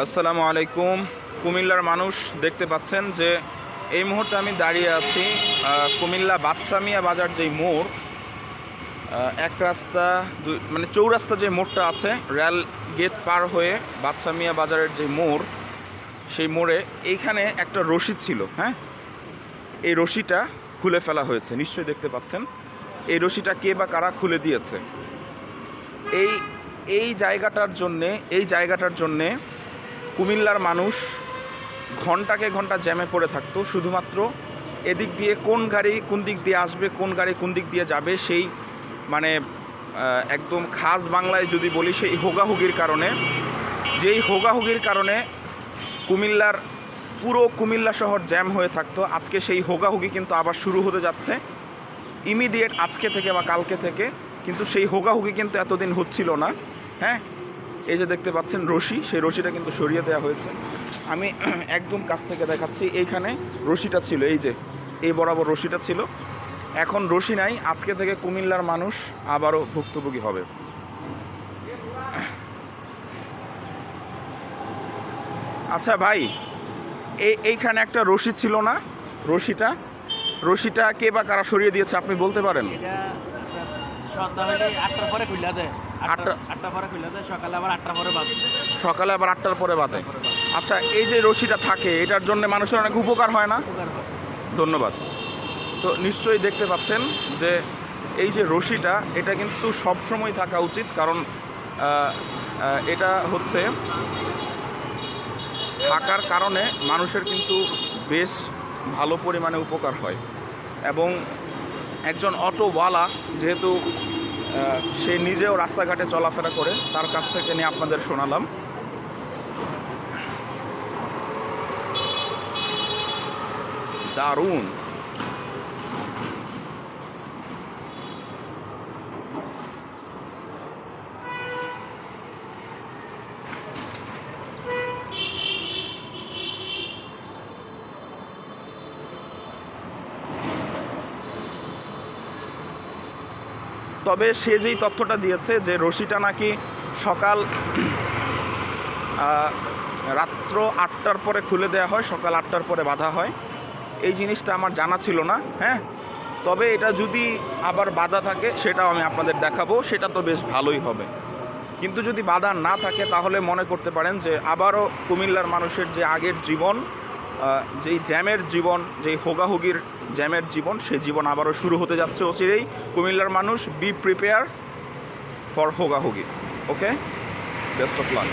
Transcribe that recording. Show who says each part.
Speaker 1: আসসালামু আলাইকুম। কুমিল্লার মানুষ দেখতে পাচ্ছেন যে এই মুহূর্তে আমি দাঁড়িয়ে আছি কুমিল্লা বাদশামিয়া বাজার যেই মোড় এক রাস্তা মানে চৌরাস্তা যে মোড়টা আছে, রেল গেট পার হয়ে বাদশামিয়া বাজারের যে মোড়, সেই মোড়ে এইখানে একটা রশি ছিল হ্যাঁ? এই রশিটা খুলে ফেলা হয়েছে, নিশ্চয়ই দেখতে পাচ্ছেন। এই রশিটা কে বা কারা খুলে দিয়েছে? এই এই জায়গাটার জন্যে এই জায়গাটার জন্যে কুমিল্লার মানুষ ঘন্টাকে ঘণ্টা জ্যামে পড়ে থাকতো, শুধুমাত্র এদিক দিয়ে কোন গাড়ি কোন দিক দিয়ে আসবে, কোন গাড়ি কোন দিক দিয়ে যাবে, সেই মানে একদম খাস বাংলায় যদি বলি, সেই হোগাহুগির কারণে। যেই হোগাহুগির কারণে কুমিল্লার পুরো কুমিল্লা শহর জ্যাম হয়ে থাকতো, আজকে সেই হোগাহুগি কিন্তু আবার শুরু হতে যাচ্ছে। ইমিডিয়েট আজকে থেকে বা কালকে থেকে, কিন্তু সেই হোগাহুগি কিন্তু এতদিন হচ্ছিল না হ্যাঁ? এই যে দেখতে পাচ্ছেন রশি, সেই রশিটা কিন্তু সরিয়ে দেওয়া হয়েছে। আমি একদম কাছ থেকে দেখাচ্ছি, এইখানে রশিটা ছিল, এই যে, এই বরাবর রশিটা ছিল। এখন রশি নাই, আজকে থেকে কুমিল্লার মানুষ আবারও ভুক্তভোগী হবে। আচ্ছা ভাই এই এইখানে একটা রশি ছিল না, রশিটা? রশিটা কে বা কারা সরিয়ে দিয়েছে, আপনি বলতে পারেন?
Speaker 2: আটটা
Speaker 1: আটটা-
Speaker 2: পরে সকালে আবার আটটার পরে বাজে।
Speaker 1: সকালে আবার আটটার পরে বাদে আচ্ছা এই যে রশিটা থাকে এটার জন্য মানুষের অনেক উপকার হয় না? ধন্যবাদ। তো নিশ্চয়ই দেখতে পাচ্ছেন যে এই যে রশিটা এটা কিন্তু সবসময় থাকা উচিত কারণ এটা হচ্ছে থাকার কারণে মানুষের কিন্তু বেশ ভালো পরিমাণে উপকার হয়। এবং একজন অটোওয়ালা যেহেতু সে নিজেও রাস্তাঘাটে চলাফেরা করে তার কাছ থেকে নিয়ে আপনাদের শোনালাম। দারুণ। তবে সে যেই তথ্যটা দিয়েছে যে রশিটা নাকি সকাল রাত্র আটটার পরে খুলে দেওয়া হয়, সকাল আটটার পরে বাঁধা হয়। এই জিনিসটা আমার জানা ছিল না হ্যাঁ? তবে এটা যদি আবার বাধা থাকে, সেটাও আমি আপনাদের দেখাবো, সেটা তো বেশ ভালোই হবে। কিন্তু যদি বাধা না থাকে, তাহলে মনে করতে পারেন যে আবারও কুমিল্লার মানুষের যে আগের জীবন যেই জ্যামের জীবন, যেই হোগাহুগির জ্যামের জীবন, সেই জীবন আবারও শুরু হতে যাচ্ছে অচিরেই। কুমিল্লার মানুষ বি প্রিপেয়ার ফর হোগাহুগি ওকে বেস্ট অফ লাক